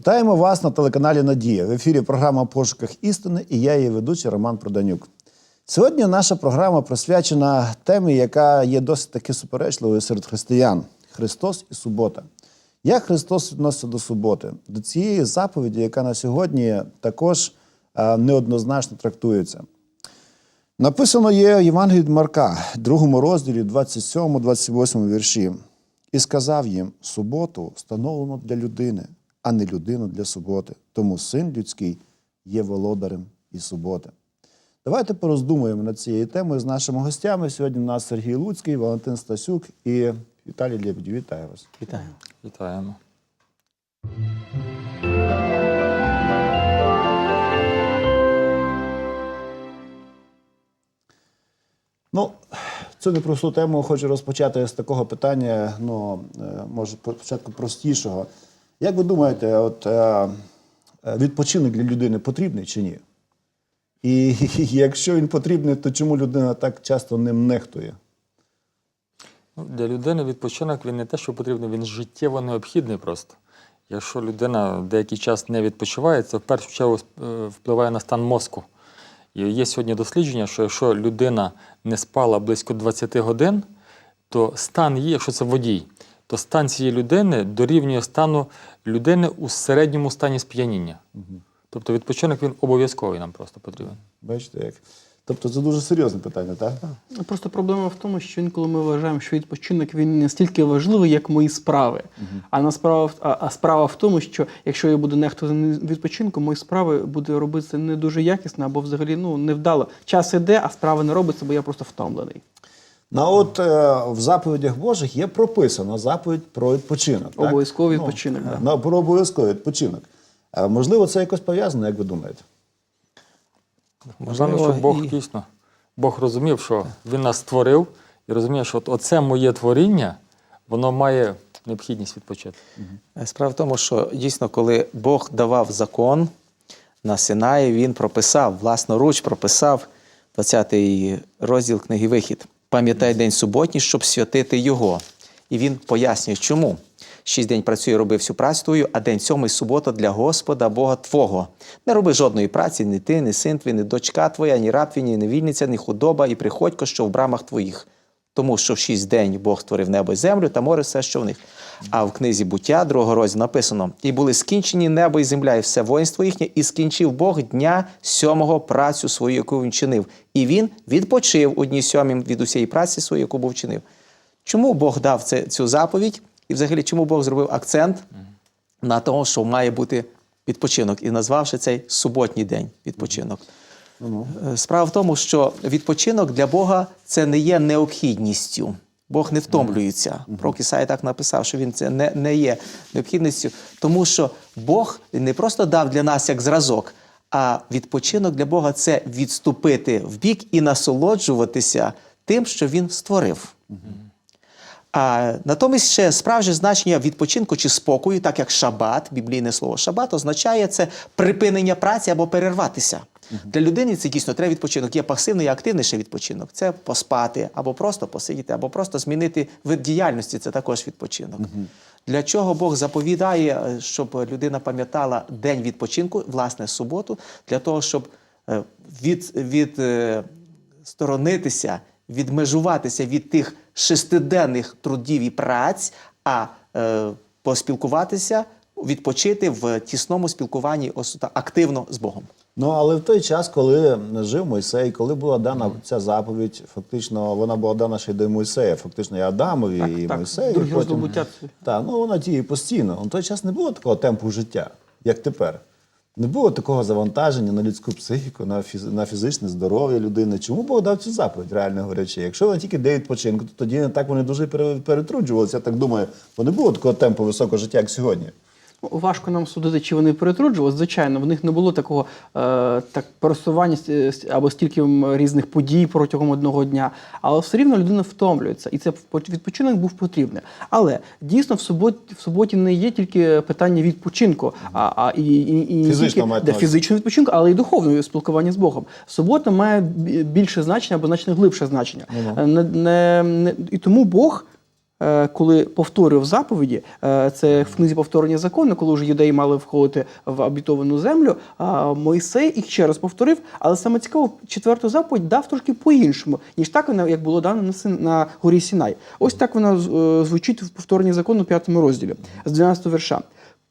Вітаємо вас на телеканалі Надія. В ефірі програма Пошуках істини і я її ведучий Роман Проданюк. Сьогодні наша програма присвячена темі, яка є досить таки суперечливою серед християн: Христос і субота. Як Христос відноситься до суботи, до цієї заповіді, яка на сьогодні також неоднозначно трактується. Написано є в Євангелії Марка, другому розділі, 27-28 вірші. І сказав їм: суботу встановлено для людини, а не людину для суботи. Тому син людський є володарем і суботи. Давайте пороздумуємо над цією темою з нашими гостями. Сьогодні у нас Сергій Луцький, Валентин Стасюк і Віталій Лебедів. Вітаю вас. Вітаю. Вітаємо. Ну, цю непросту тему хочу розпочати з такого питання, ну, е, може, спочатку простішого. Як ви думаєте, от е, е, відпочинок для людини потрібний чи ні? І якщо він потрібний, то чому людина так часто ним нехтує? Ну, Для людини відпочинок він не те, що потрібний, він життєво необхідний просто. Якщо людина деякий час не відпочиває, це в першу чергу е, впливає на стан мозку. І є сьогодні дослідження, що якщо людина не спала близько 20 годин, то стан її, якщо це водій, то стан цієї людини дорівнює стану людини у середньому стані сп'яніння. Тобто відпочинок він обов'язковий нам просто потрібен. Бачите, як? Тобто це дуже серйозне питання, так? Ну, Просто проблема в тому, що інколи ми вважаємо, що відпочинок він не стільки важливий, як мої справи. А на справа, а, а справа в тому, що якщо я буду нехтувати відпочинком, мої справи буде робитися не дуже якісно або взагалі ну, невдало. Час іде, а справа не робиться, бо я просто втомлений. Ну, а от е, в заповідях Божих є прописана заповідь про відпочинок. Обов'язковий Ну, відпочинок, е, да. ну, про обов'язковий відпочинок. Е, можливо, це якось пов'язано, як ви думаєте? Можливо, що Бог і- дійсно Бог розумів, що Він нас створив і розуміє, що от оце моє творіння, воно має необхідність відпочити. Справа в тому, що дійсно, коли Бог давав закон на Синаї, він прописав, власноруч прописав 20-й розділ книги Вихід. Пам'ятай день суботній, щоб святити його. І він пояснює, чому. Шість день працює, роби всю працю твою, а день сьомий субота для Господа Бога Твого. Не роби жодної праці, ні ти, ні син твій, ні дочка твоя, ні раб твій, ні невільниця, ні худоба, і приходько, що в брамах твоїх. Тому що в шість день Бог створив небо і землю та море все, що в них. А в книзі буття, другого розділу написано: і були скінчені небо і земля, і все воїнство їхнє, і скінчив Бог дня сьомого працю свою, яку він чинив. І він відпочив у дні сьомім від усієї праці своєї, яку був чинив. Чому Бог дав це, цю заповідь? І взагалі, чому Бог зробив акцент на тому, що має бути відпочинок, і назвавши цей суботній день відпочинок? Е, Справа в тому, що відпочинок для Бога це не є необхідністю. Бог не втомлюється. Пророк Ісая так написав, що він це не, не є необхідністю, тому що Бог не просто дав для нас як зразок, а відпочинок для Бога це відступити в бік і насолоджуватися тим, що Він створив. А натомість ще справжнє значення відпочинку чи спокою, так як шабат, біблійне слово шабат, означає це припинення праці або перерватися. Для людини це дійсно треба відпочинок. Є пасивний і активний ще відпочинок. Це поспати, або просто посидіти, або просто змінити вид діяльності. Це також відпочинок. Для чого Бог заповідає, е, щоб людина пам'ятала день відпочинку, власне, суботу, для того, щоб е, від, від е, сторонитися, відмежуватися від тих шестиденних трудів і праць, а е, поспілкуватися, відпочити в тісному спілкуванні активно з Богом. Ну, але в той час, коли жив Мойсей, коли була дана ця заповідь, фактично вона була дана ще й до Мойсея, фактично і Адамові, Так, і так. Мойсею. Другий і розділ потім... Так, ну вона діє постійно. У той час не було такого темпу життя, як тепер. Не було такого завантаження на людську психіку, на, фіз... на фізичне здоров'я людини. Чому Бог дав цю заповідь, реально говорячи? Якщо вона тільки для відпочинку, то тоді не так вони дуже перетруджувалися. Я так думаю, бо не було такого темпу високого життя, як сьогодні. Ну, Важко нам судити, чи вони перетруджували. Звичайно, в них не було такого е, так ст- або стільки різних подій протягом одного дня. Але все рівно людина втомлюється, і це відпочинок був потрібний. Але дійсно в суботі, в суботі не є тільки питання відпочинку, а, а і, і, і Фізично тільки да, фізичного відпочинку, але й духовного спілкування з Богом. Субота має більше значення або значно глибше значення. Ну-ну. Е, Не, не, не, і тому Бог коли повторював заповіді, е, це в книзі повторення закону, коли вже юдеї мали входити в обітовану землю, Мойсей їх ще раз повторив, але саме цікаво, четверту заповідь дав трошки по-іншому, ніж так вона, як було дано на, горі Сінай. Ось так вона е, звучить в повторенні закону п'ятому розділі з 12 верша.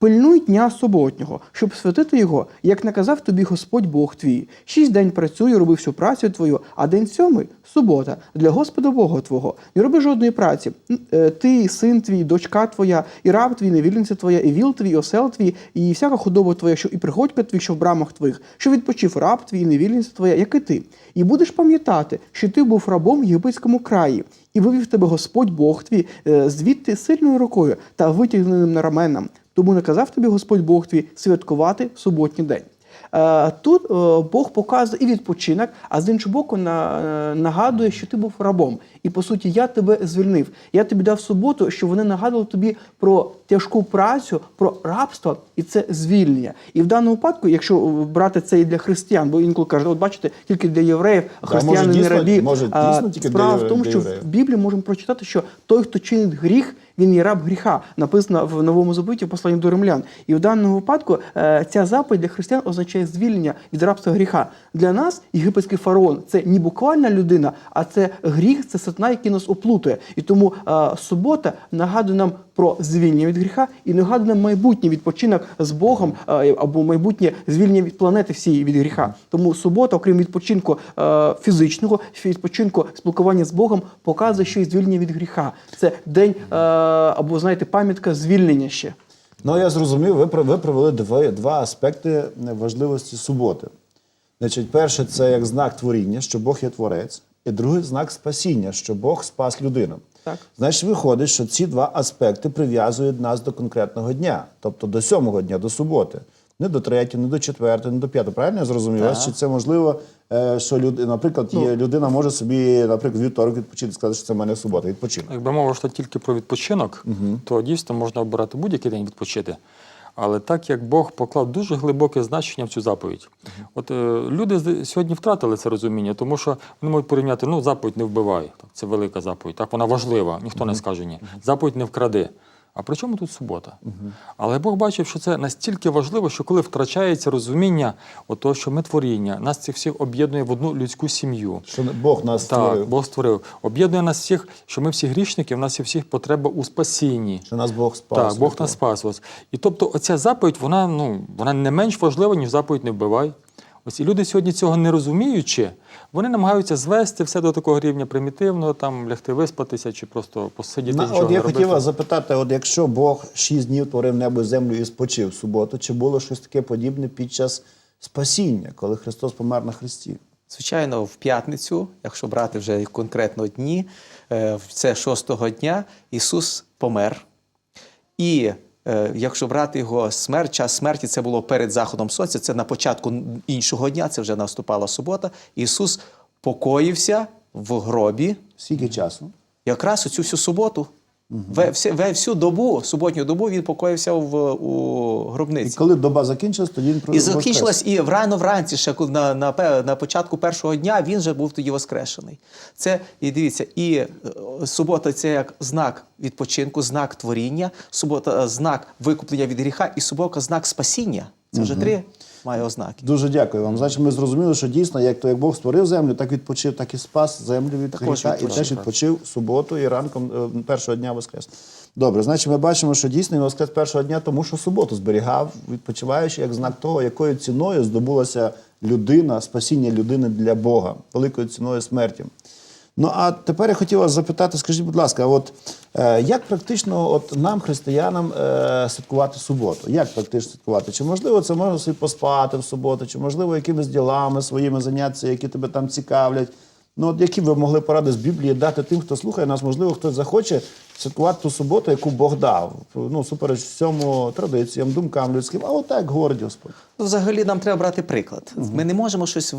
Пильнуй дня суботнього, щоб святити його, як наказав тобі Господь Бог твій. Шість день працюй, роби всю працю твою, а день сьомий субота для Господа Бога твого. Не роби жодної праці. Е, Ти, син твій, дочка твоя, і раб твій, невільниця твоя, і віл твій, і осел твій, і всяка худоба твоя, що і приходька твій, що в брамах твоїх, що відпочив раб твій, і невільниця твоя, як і ти. І будеш пам'ятати, що ти був рабом в єгипетському краї, і вивів тебе Господь Бог твій е, звідти сильною рукою та витягненим на раменам. Тому наказав тобі Господь Бог твій святкувати суботній день. Е, Тут е, Бог показує і відпочинок, а з іншого боку е, нагадує, що ти був рабом. І по суті, я тебе звільнив. Я тобі дав суботу, що вони нагадували тобі про тяжку працю, про рабство і це звільнення. І в даному випадку, якщо брати це і для християн, бо інколи кажуть, от бачите, тільки для євреїв, а Да, може, християни не рабі. може, дійсно тільки для Справа в тому, що в. Біблії можемо прочитати, що той, хто чинить гріх, він є раб гріха, написано в новому заповіті в посланні до римлян. І в даному випадку е, ця заповідь для християн означає звільнення від рабства гріха. Для нас єгипетський фараон це не буквальна людина, а це гріх, це сатана, який нас оплутує. І тому е, субота нагадує нам про звільнення від гріха і нагадує нам майбутній відпочинок з Богом е, або майбутнє звільнення від планети всієї від гріха. Тому субота, окрім відпочинку е, фізичного, відпочинку спілкування з Богом, показує, що і звільнення від гріха. Це день е, або знаєте, пам'ятка звільнення ще. Ну, я зрозумів, ви, ви привели два, два аспекти важливості суботи. Значить, перше, це як знак творіння, що Бог є творець, і другий знак спасіння, що Бог спас людину. Так. Значить, виходить, що ці два аспекти прив'язують нас до конкретного дня, тобто до сьомого дня, до суботи. Не до третього, не до четвертого, не до п'ятого. Правильно я зрозумів? Так. Чи це можливо, е, що люд... наприклад, є, людина може собі, наприклад, вівторок відпочити і сказати, що це в мене субота, відпочинок. Якби мова йшла тільки про відпочинок, то дійсно можна обирати будь-який день відпочити. Але так як Бог поклав дуже глибоке значення в цю заповідь. От е, люди сьогодні втратили це розуміння, тому що вони можуть порівняти, ну, заповідь не вбивай, так, це велика заповідь, так вона важлива, ніхто не скаже ні. Заповідь не вкради. А при чому тут субота? Але Бог бачив, що це настільки важливо, що коли втрачається розуміння, того, що ми творіння, нас цих всіх об'єднує в одну людську сім'ю. Що Бог нас Так, створив, Бог створив. Об'єднує нас всіх, що ми всі грішники, в нас є всіх потреба у спасінні. що нас Бог спас. Так, Бог нас спас. Ось. І тобто оця заповідь, вона, ну, вона не менш важлива, ніж заповідь не вбивай. Ось і люди сьогодні цього не розуміючи, вони намагаються звести все до такого рівня примітивного, там лягти виспатися чи просто посидіти. На, нічого от не я робити. хотів вас запитати: от якщо Бог шість днів творив небо землю і спочив в суботу, чи було щось таке подібне під час спасіння, коли Христос помер на Христі? Звичайно, в п'ятницю, якщо брати вже конкретно дні, е, це шостого дня Ісус помер. І якщо брати його смерть, час смерті це було перед заходом сонця, це на початку іншого дня, це вже наступала субота. Ісус покоївся в гробі Скільки часу? якраз у цю всю суботу. Ве- всю добу, суботню добу він покоївся в, у І гробниці. коли доба закінчилась, тоді він про- І закінчилась і рано вранці, ще на, на, на початку першого дня він же був тоді воскрешений. Це і дивіться, і е, субота це як знак відпочинку, знак творіння, субота знак викуплення від гріха, і субота знак спасіння. Це вже три має ознаки. Дуже дякую вам. Значить, ми зрозуміли, що дійсно, як то як Бог створив землю, так відпочив, так і спас землю від Також гріха, і відпочив, теж так. відпочив суботу і ранком е, першого дня воскрес. Добре, значить, ми бачимо, що дійсно він воскрес першого дня, тому що суботу зберігав, відпочиваючи, як знак того, якою ціною здобулася людина, спасіння людини для Бога, великою ціною смерті. Ну а тепер я хотів вас запитати, скажіть, будь ласка, от е, як практично от нам, християнам, е, святкувати суботу? Як практично святкувати? Чи можливо це можна собі поспати в суботу, чи можливо якимись ділами своїми зайнятися, які тебе там цікавлять? Ну, от які ви могли поради з Біблії дати тим, хто слухає нас, можливо, хтось захоче святкувати ту суботу, яку Бог дав. Ну, супереч всьому традиціям, думкам людським, а отак говорить Господь. Ну, Взагалі нам треба брати приклад. Ми не можемо щось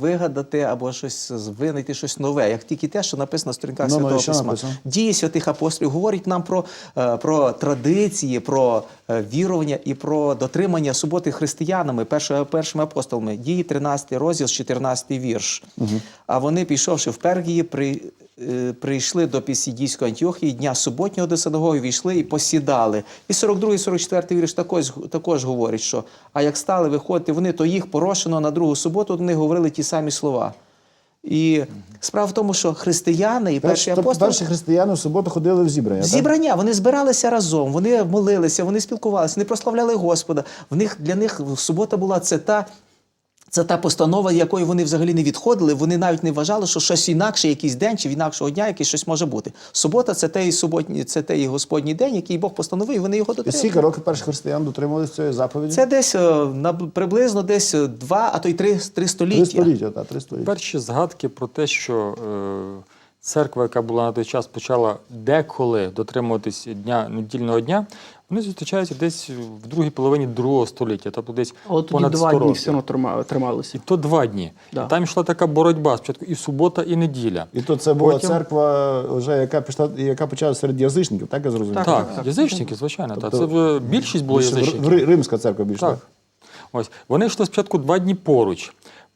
вигадати або щось винайти щось нове, як тільки те, що написано на сторінках Ну, ну, Святого Письма. написано? Дії святих апостолів говорять нам про, е, про традиції, про е, вірування і про дотримання суботи християнами, першими, апостолами. Дії 13 розділ, 14 вірш. А вони, пішовши в Пергії, при, е, прийшли до Пісідійської Антіохії дня суботнього до синагоги війшли і посідали. І 42 44 вірш також, також говорить, що а як стали виходити вони, то їх порошено на другу суботу, вони говорили ті самі слова. І справа в тому, що християни і перші тобто апостоли перші християни в суботу ходили в зібрання. так? Зібрання, вони збиралися разом, вони молилися, вони спілкувалися, вони прославляли Господа. В них для них субота була це та. Це та постанова, якої вони взагалі не відходили. Вони навіть не вважали, що щось інакше, якийсь день чи інакшого дня, якийсь щось може бути. Субота це той суботній, це той Господній день, який Бог постановив, і вони його І дотримують. скільки років перших християн дотримувалися цієї заповіді? Це десь е, на приблизно десь два, а то й три, три століття. Три століття, так, три століття. Перші згадки про те, що е, церква, яка була на той час, почала деколи дотримуватись дня недільного дня, вони зустрічаються десь в другій половині другого століття, тобто десь Але тоді понад 100 два дні років. все одно трималися. І то два дні. Да. І там йшла така боротьба спочатку і субота, і неділя. І то це була Потім- церква, вже, яка пішла, яка почалася серед язичників, так я зрозумів? Так, Так, язичники, звичайно. Тобто так. Це вже більшість було Більше в- язичників. в Римська церква більше. Так. Ось вони йшли спочатку два дні поруч.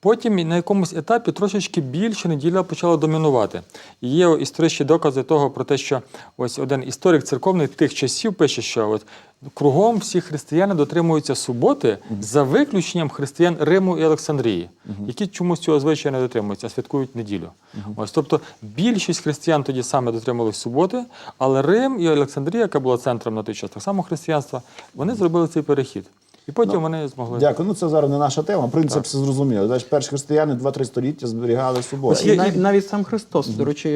Потім на якомусь етапі трошечки більше неділя почала домінувати. І є історичні докази того про те, що ось один історик церковний тих часів пише, що от кругом всі християни дотримуються суботи за виключенням християн Риму і Олександрії, які чомусь цього звичаю не дотримуються, а святкують неділю. Ось, тобто більшість християн тоді саме дотримувалися суботи, але Рим і Олександрія, яка була центром на той час, так само християнства, вони зробили цей перехід. І потім вони змогли. Дякую. Ну це зараз не наша тема. Принцип все зрозуміло. Значить, перші християни 2-3 століття зберігали собою. І нав- навіть сам Христос, до речі,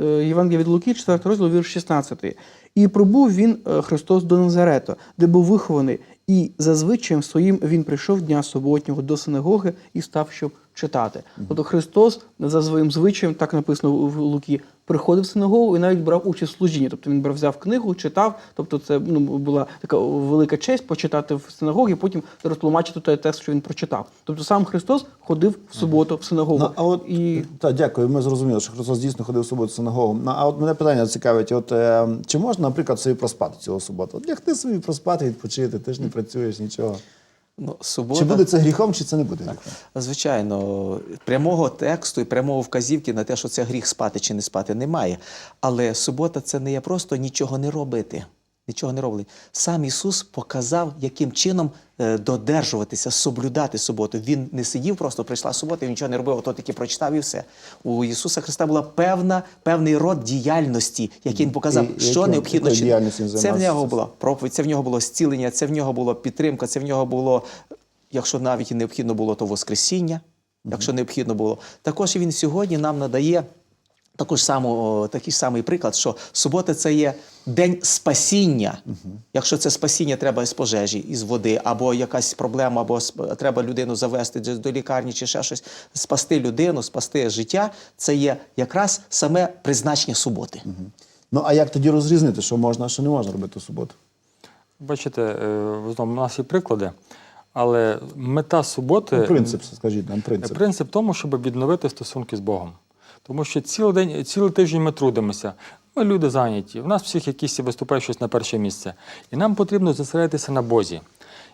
е, Євангелія від Луки, 4 розділ, вірш 16. І прибув він, е, Христос, до Назарета, де був вихований, і за звичаєм своїм він прийшов дня суботнього до синагоги і став, щоб читати. Тобто Христос за своїм звичаєм, так написано в Луки, приходив в синагогу і навіть брав участь в служінні. Тобто він брав взяв книгу, читав. Тобто, це ну, була така велика честь почитати в синагогі, потім розтлумачити той текст, що він прочитав. Тобто сам Христос ходив в суботу в синагогу. Ну, а от, і так, дякую. Ми зрозуміли, що Христос дійсно ходив в суботу в синагогу. Ну, а от мене питання цікавить: от е, чи можна, наприклад, собі проспати цього суботу? От лягти собі проспати, відпочити, ти ж не працюєш нічого. Ну, субота, Чи буде це гріхом, чи це не буде гріхом? Звичайно, прямого тексту і прямого вказівки на те, що це гріх спати чи не спати, немає. Але субота це не є просто нічого не робити. Нічого не робити. Сам Ісус показав, яким чином е, додержуватися, соблюдати суботу. Він не сидів, просто прийшла субота, він нічого не робив, ото тільки прочитав і все. У Ісуса Христа була певна, певний род діяльності, який він показав, І- і що яким- необхідно чинити. Це в нього була проповідь, це в нього було зцілення, це в нього було підтримка, це в нього було, якщо навіть і необхідно було, то Воскресіння, якщо необхідно було. Також він сьогодні нам надає таку ж саму, такий ж самий приклад, що субота це є день спасіння. Якщо це спасіння треба з пожежі, із води, або якась проблема, або треба людину завести до лікарні чи ще щось, спасти людину, спасти життя, це є якраз саме призначення суботи. Ну а як тоді розрізнити, що можна, а що не можна робити в суботу? Бачите, у нас є приклади, але мета суботи Ну, принцип, скажіть нам принцип. принцип тому, щоб відновити стосунки з Богом. Тому що цілий день, цілий тиждень ми трудимося. Ми люди зайняті. У нас всіх якісь виступає щось на перше місце. І нам потрібно зосередитися на Бозі.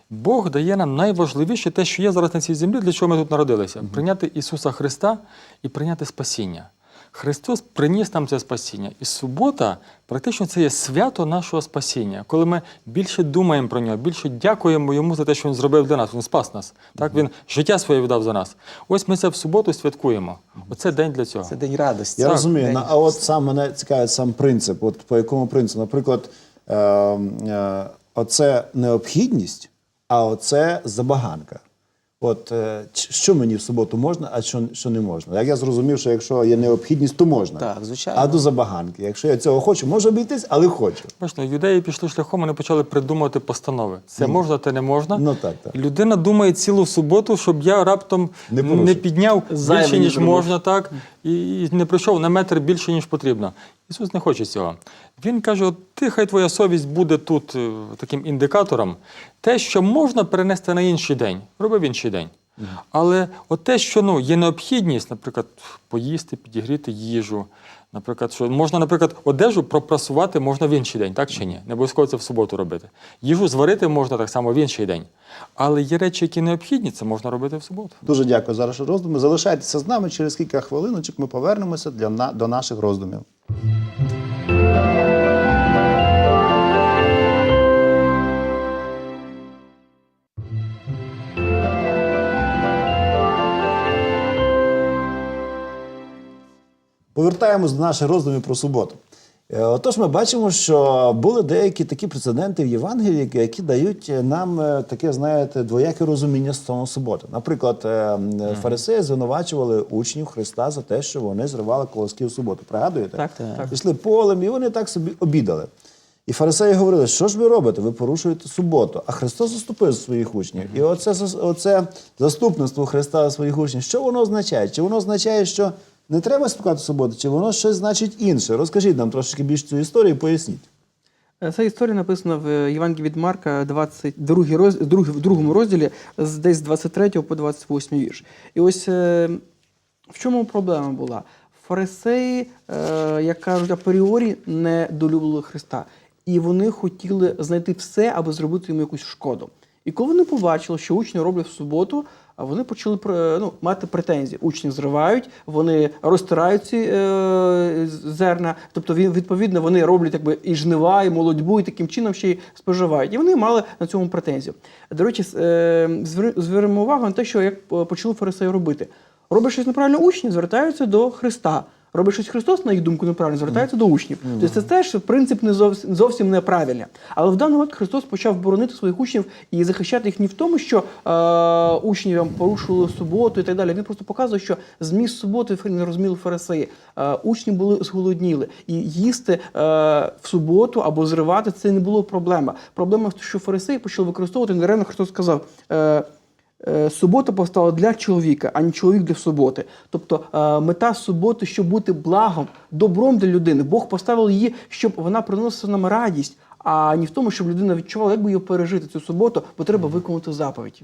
Бог дає нам найважливіше те, що є зараз на цій землі, для чого ми тут народилися: прийняти Ісуса Христа і прийняти спасіння. Христос приніс нам це спасіння. І субота практично це є свято нашого спасіння, коли ми більше думаємо про нього, більше дякуємо йому за те, що він зробив для нас. Він спас нас. Так він життя своє віддав за нас. Ось ми це в суботу святкуємо. Оце день для цього. Це день радості. Я Так, розумію. день- а от сам мене цікавить сам принцип. От по якому принципу? Наприклад, е, е, оце необхідність, а оце забаганка. От е, що мені в суботу можна, а що, що не можна? Як я зрозумів, що якщо є необхідність, то можна. Так, звичайно. А до забаганки. Якщо я цього хочу, можу обійтись, але хочу. Бачите, юдеї пішли шляхом, вони почали придумувати постанови. Це можна, те не можна. Ну, так, так. Людина думає цілу суботу, щоб я раптом Не не, підняв Зайве більше, ніж можна, так, і, і не прийшов на метр більше, ніж потрібно. Ісус не хоче цього. Він каже: от ти хай твоя совість буде тут е, таким індикатором. Те, що можна перенести на інший день, роби в інший день. Але от те, що ну, є необхідність, наприклад, поїсти, підігріти їжу, наприклад, що можна, наприклад, одежу пропрасувати можна в інший день, так чи ні? Не обов'язково це в суботу робити. Їжу зварити можна так само в інший день. Але є речі, які необхідні, це можна робити в суботу. Дуже дякую за ваші роздуми. Залишайтеся з нами. Через кілька хвилиночок ми повернемося для, до наших роздумів. Повертаємось до наших роздумів про суботу. Е, Отож, ми бачимо, що були деякі такі прецеденти в Євангелії, які- дають нам е, таке, знаєте, двояке розуміння стосовно суботи. Наприклад, е, фарисеї звинувачували учнів Христа за те, що вони зривали колоски в суботу. Пригадуєте? Так, так. Пішли полем, і вони так собі обідали. І фарисеї говорили, що ж ви робите? Ви порушуєте суботу. А Христос заступив за своїх учнів. І оце, оце заступництво Христа за своїх учнів, що воно означає? Чи воно означає, що не треба спікати суботу, чи воно щось значить інше? Розкажіть нам трошки більше цю історію поясніть. Е, Ця історія написана в Євангелії від Марка, 22 роз, в другому розділі, з десь з 23 по 28 вірш. І ось е, в чому проблема була? Фарисеї, е, як кажуть, апріорі не долюбили Христа. І вони хотіли знайти все, аби зробити йому якусь шкоду. І коли вони побачили, що учні роблять в суботу, вони почали пр- ну, мати претензії. Учні зривають, вони розтирають ці е, зерна. Тобто, відповідно, вони роблять якби і жнива, і молодьбу, і таким чином ще й споживають. І вони мали на цьому претензію. До речі, е, звернемо увагу на те, що як е, почали фарисеї робити. Роблять щось неправильно учні, звертаються до Христа. Робить щось Христос, на їх думку, неправильно, звертається до учнів. Тобто це теж принцип не зовсім, зовсім неправильний. Але в даному випадку Христос почав боронити своїх учнів і захищати їх не в тому, що е, учні там, порушували суботу і так далі. Він просто показує, що зміст суботи не розуміли фарисеї. Е, учні були зголодніли. І їсти е, в суботу або зривати це не було проблема. Проблема, що фарисеї почали використовувати, нереально Христос сказав. Е, Субота постала для чоловіка, а не чоловік для суботи. Тобто е, мета суботи, щоб бути благом, добром для людини. Бог поставив її, щоб вона приносила нам радість, а не в тому, щоб людина відчувала, як би її пережити цю суботу, бо треба виконати заповідь.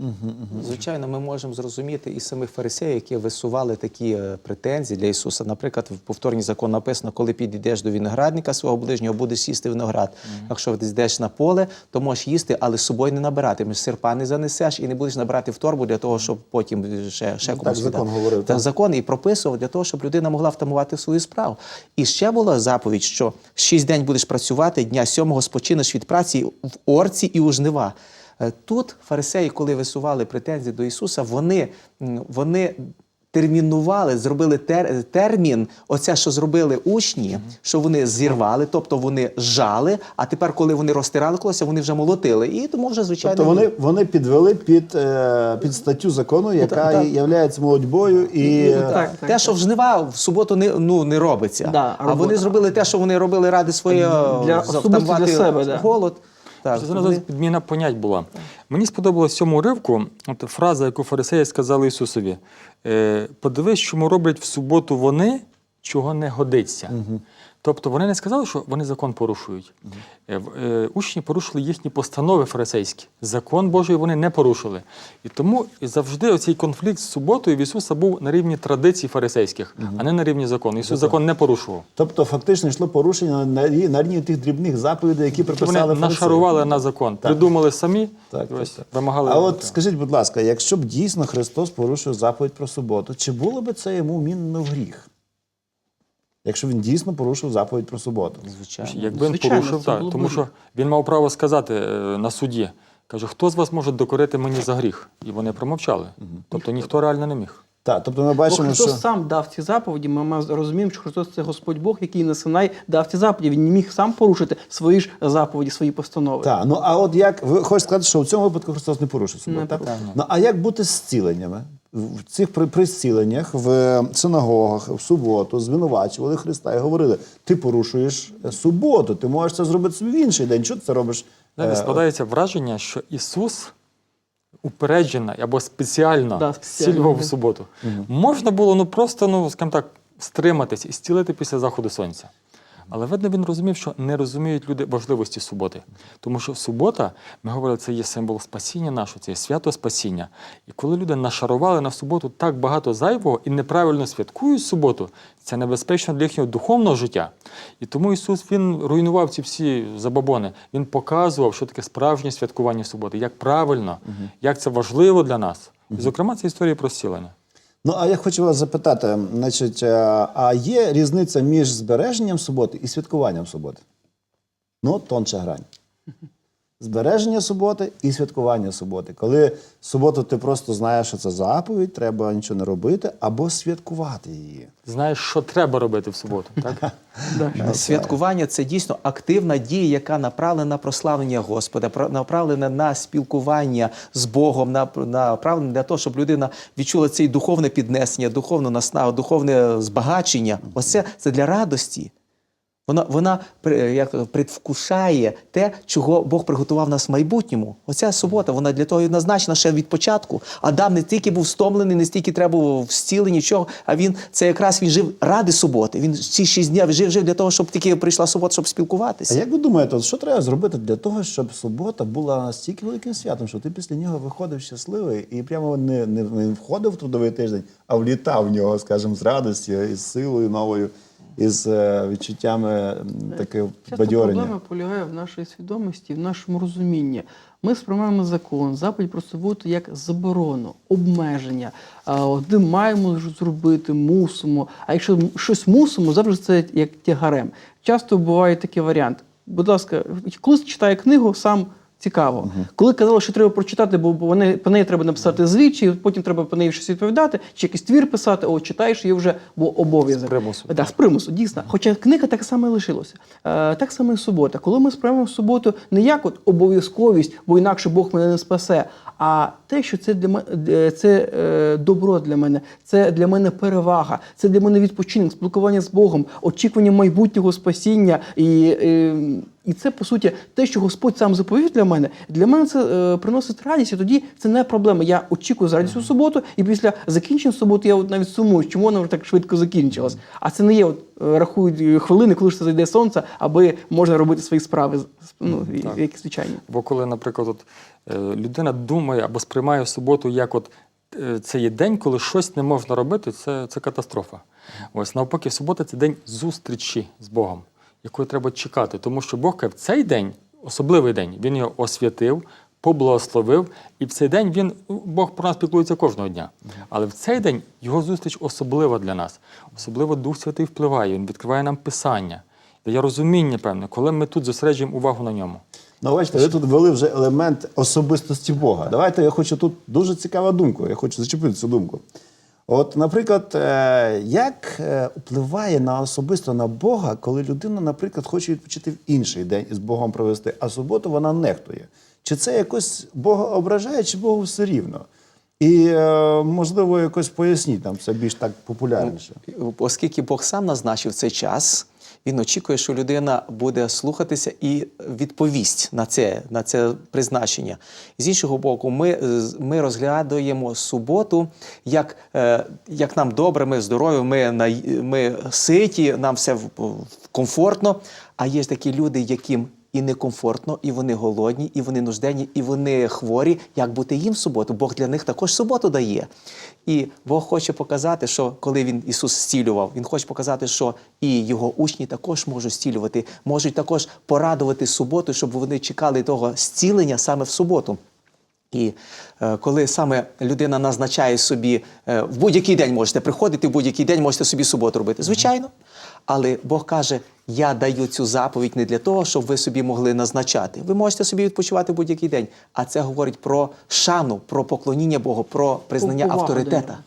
Звичайно, ми можемо зрозуміти і самих фарисеїв, які висували такі е, претензії для Ісуса. Наприклад, в повторній закон написано, коли підійдеш до виноградника свого ближнього, будеш сісти виноград. Якщо ти йдеш на поле, то можеш їсти, але з собою не набиратимеш. Серпа не занесеш і не будеш набирати в торбу для того, щоб потім ще, ще Ну, комусь так закон говорив, Та так. закон і прописував для того, щоб людина могла втамувати свою справу. І ще була заповідь, що шість день будеш працювати, дня сьомого спочинеш від праці в орці і у жнива. Е, Тут фарисеї, коли висували претензії до Ісуса, вони, вони термінували, зробили тер, термін, оце, що зробили учні, що вони зірвали, тобто вони жали, а тепер, коли вони розтирали колося, вони вже молотили. І тому вже, звичайно, Тобто вони, вони підвели під, е, під статтю закону, яка так, так. є молодьбою і. е, Так, те, так. що в жнива в суботу не, ну, не робиться. Да, а вони зробили те, що вони робили ради своєї Для- особисто для себе, да. Так, Це зараз підміна понять була. Мені сподобалось в цьому ривку от фраза, яку фарисеї сказали Ісусові: е, подивись, чому роблять в суботу вони, чого не годиться. Тобто вони не сказали, що вони закон порушують. Е, Учні порушили їхні постанови фарисейські. Закон Божий вони не порушили. І тому завжди оцей конфлікт з суботою в Ісуса був на рівні традицій фарисейських, а не на рівні закону. Ісус закон не порушував. Тобто, фактично йшло порушення на, рі- на рівні тих дрібних заповідей, які Вони приписали фарисеї. нашарували на закон, придумали самі, Так, і так, ось так. вимагали. А от скажіть, будь ласка, якщо б дійсно Христос порушив заповідь про суботу, чи було б це йому мінно в гріх? Якщо він дійсно порушив заповідь про суботу. Звичайно. Якби він Звичайно, порушив, так, тому що він мав право сказати е, на суді, каже, хто з вас може докорити мені за гріх? І вони промовчали. Тобто ніхто реально не міг. Так, тобто ми Бо бачимо, Христос що сам дав ці заповіді. Ми розуміємо, що Христос це Господь Бог, який на Синай дав ці заповіді. Він не міг сам порушити свої ж заповіді, свої постанови. Так, ну а от як ви хочете сказати, що в цьому випадку Христос не порушив Не так? порушив. Ну а як бути з зціленнями? В цих при, при в синагогах в суботу звинувачували Христа і говорили: ти порушуєш е, суботу, ти можеш це зробити собі в інший день. Що ти це робиш? Знаєте, Е, складається враження, що Ісус упереджено або спеціально Да, спеціально, в суботу. Можна було ну просто, ну скажімо так, стриматись і зцілити після заходу сонця. Але видно, він розумів, що не розуміють люди важливості суботи. Тому що субота, ми говорили, це є символ спасіння нашого, це є свято спасіння. І коли люди нашарували на суботу так багато зайвого і неправильно святкують суботу, це небезпечно для їхнього духовного життя. І тому Ісус Він руйнував ці всі забабони. Він показував, що таке справжнє святкування суботи, як правильно, як це важливо для нас. І, зокрема, це історія про зцілення. Ну, а я хочу вас запитати: значить, е, а є різниця між збереженням суботи і святкуванням суботи? Ну, тонча грань. Збереження суботи і святкування суботи. Коли суботу ти просто знаєш, що це заповідь, треба нічого не робити, або святкувати її. Знаєш, що треба робити в суботу, так? Святкування це дійсно активна дія, яка направлена на прославлення Господа, направлена на спілкування з Богом, на- направлена для того, щоб людина відчула це духовне піднесення, духовну наснагу, духовне збагачення. Оце це для радості. Вона, вона при- як предвкушає те, чого Бог приготував нас в майбутньому. Оця субота, вона для того і назначена ще від початку. Адам не тільки був стомлений, не стільки треба було зцілення, нічого, а він це якраз він жив ради суботи. Він ці шість днів жив, жив для того, щоб тільки прийшла субота, щоб спілкуватися. А як ви думаєте, що треба зробити для того, щоб субота була настільки великим святом, що ти після нього виходив щасливий і прямо не, не, не входив в трудовий тиждень, а влітав в нього, скажімо, з радістю, із силою новою, із е, відчуттями м, такого бадьорення. проблема полягає в нашій свідомості, в нашому розумінні. Ми сприймаємо закон, заповідь про суботу як заборону, обмеження. Ми маємо зробити, мусимо. А якщо щось мусимо, завжди це як тягарем. Часто буває такий варіант. Будь ласка, колись читає книгу, сам цікаво. Коли казали, що треба прочитати, бо вони, по неї треба написати звіт, чи потім треба по неї щось відповідати, чи якийсь твір писати, о, читаєш її вже, бо обов'язок. З примусу. Так, з примусу, дійсно. Хоча книга так само і лишилася. Е, так само і субота. Коли ми сприймемо суботу не як от обов'язковість, бо інакше Бог мене не спасе, а те, що це для мене це е, добро для мене, це для мене перевага, це для мене відпочинок, спілкування з Богом, очікування майбутнього спасіння і. е, і це по суті те, що Господь сам заповів для мене. Для мене це е, приносить радість, і тоді це не проблема. Я очікую з радістю суботу, і після закінчення суботи я от навіть сумую, чому вона так швидко закінчилась. А це не є от е, рахують е, хвилини, коли ж це зайде сонце, аби можна робити свої справи ну, Так. звичайні. Бо коли, наприклад, от, е, людина думає або сприймає суботу як от це є день, коли щось не можна робити, це, це катастрофа. Ось навпаки, субота це день зустрічі з Богом, якої треба чекати. Тому що Бог в цей день, особливий день, він його освятив, поблагословив, і в цей день він, Бог про нас піклується кожного дня. Але в цей день його зустріч особлива для нас. Особливо Дух Святий впливає, він відкриває нам Писання, дає розуміння, певне, коли ми тут зосереджуємо увагу на ньому. Ну, бачите, ви тут ввели вже елемент особистості Бога. Давайте я хочу тут дуже цікава думка. Я хочу зачепити цю думку. От, наприклад, е, як е, впливає на особисто на Бога, коли людина, наприклад, хоче відпочити в інший день і з Богом провести, а суботу вона нехтує? Чи це якось Бога ображає, чи Богу все рівно? І, е, можливо, якось поясніть нам це більш так популярніше. Оскільки Бог сам назначив цей час, він очікує, що людина буде слухатися і відповість на це, на це призначення. З іншого боку, ми, з- ми розглядаємо суботу, як, е, як нам добре, ми здорові, ми, ми ситі, нам все комфортно. А є ж такі люди, яким і некомфортно, і вони голодні, і вони нужденні, і вони хворі. Як бути їм в суботу? Бог для них також суботу дає. І Бог хоче показати, що коли він Ісус зцілював, Він хоче показати, що і його учні також можуть зцілювати, можуть також порадувати суботу, щоб вони чекали того зцілення саме в суботу. І е, коли саме людина назначає собі е, в будь-який день можете приходити, в будь-який день можете собі суботу робити. Звичайно. Але Бог каже: я даю цю заповідь не для того, щоб ви собі могли назначати. Ви можете собі відпочивати будь-який день. А це говорить про шану, про поклоніння Богу, про признання до авторитета.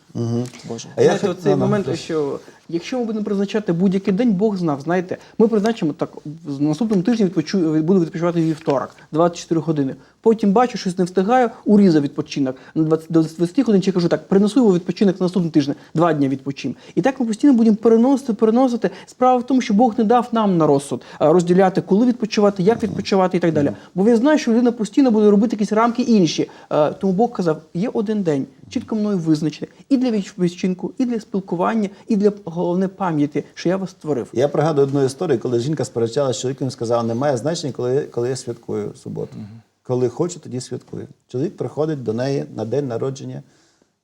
Боже. А я оцей ну, ну, момент, прошу. що якщо ми будемо призначати будь-який день, Бог знав. Знаєте, ми призначимо так в наступному тижні відпочу, буду відпочивати вівторок, 24 години. Потім бачу, щось не встигаю, урізав відпочинок на 20, до 20 годин. Чи кажу так, принесу його відпочинок на наступний тиждень, два дні відпочим. І так ми постійно будемо переносити, переносити. Справа в тому, що Бог не дав нам на розсуд розділяти, коли відпочивати, як відпочивати і так далі. Бо він знає, що людина постійно буде робити якісь рамки інші. Е, Тому Бог казав, є один день, чітко мною визначений, і для відпочинку, і для спілкування, і для головне пам'яті, що я вас створив. Я пригадую одну історію, коли жінка сперечалася з чоловіком і сказала, немає значення, коли, коли я святкую суботу. Коли хочу, тоді святкую. Чоловік приходить до неї на день народження,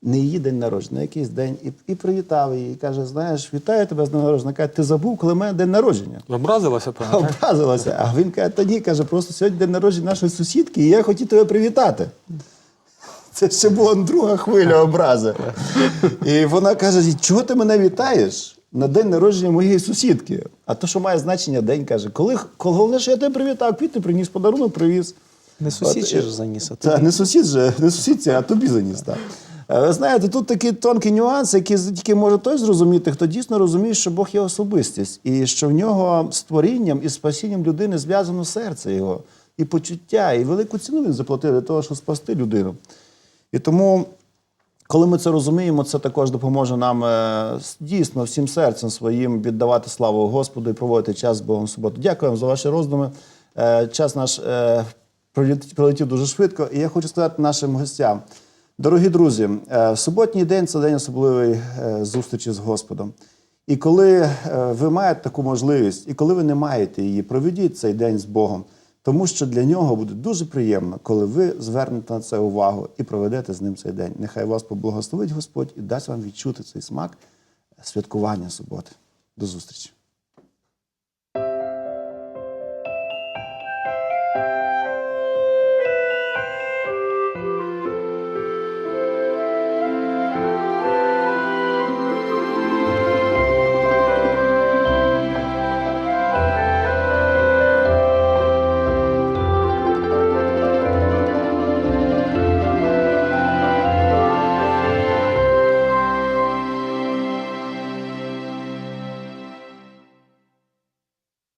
не її день народження, на якийсь день, і, і привітав її. І каже: знаєш, вітаю тебе з днем народження. Каже, ти забув, коли в мене день народження. Образилася, певно. Образилася. А він каже, та ні, каже, просто сьогодні день народження нашої сусідки, і я хотів тебе привітати. Це ще була друга хвиля образи. І вона каже: чого ти мене вітаєш на день народження моєї сусідки? А то, що має значення день, каже, коли, коли головне, що я тебе привітав, квіти приніс, подарунок привіз. Не сусід же е, ж заніс, а Та, не сусід же, не сусід, це, а тобі заніс. Так. Е, Ви знаєте, тут такий тонкий нюанс, який тільки може той зрозуміти, хто дійсно розуміє, що Бог є особистість, і що в нього з творінням і спасінням людини зв'язано серце його, і почуття, і велику ціну він заплатив для того, щоб спасти людину. І тому, коли ми це розуміємо, це також допоможе нам е, дійсно всім серцем своїм віддавати славу Господу і проводити час з Богом в суботу. Дякую вам за ваші роздуми. Час наш пролетів дуже швидко. І я хочу сказати нашим гостям. Дорогі друзі, е, суботній день це день особливої е, зустрічі з Господом. І коли е, ви маєте таку можливість, і коли ви не маєте її, проведіть цей день з Богом, тому що для нього буде дуже приємно, коли ви звернете на це увагу і проведете з ним цей день. Нехай вас поблагословить Господь і дасть вам відчути цей смак святкування суботи. До зустрічі!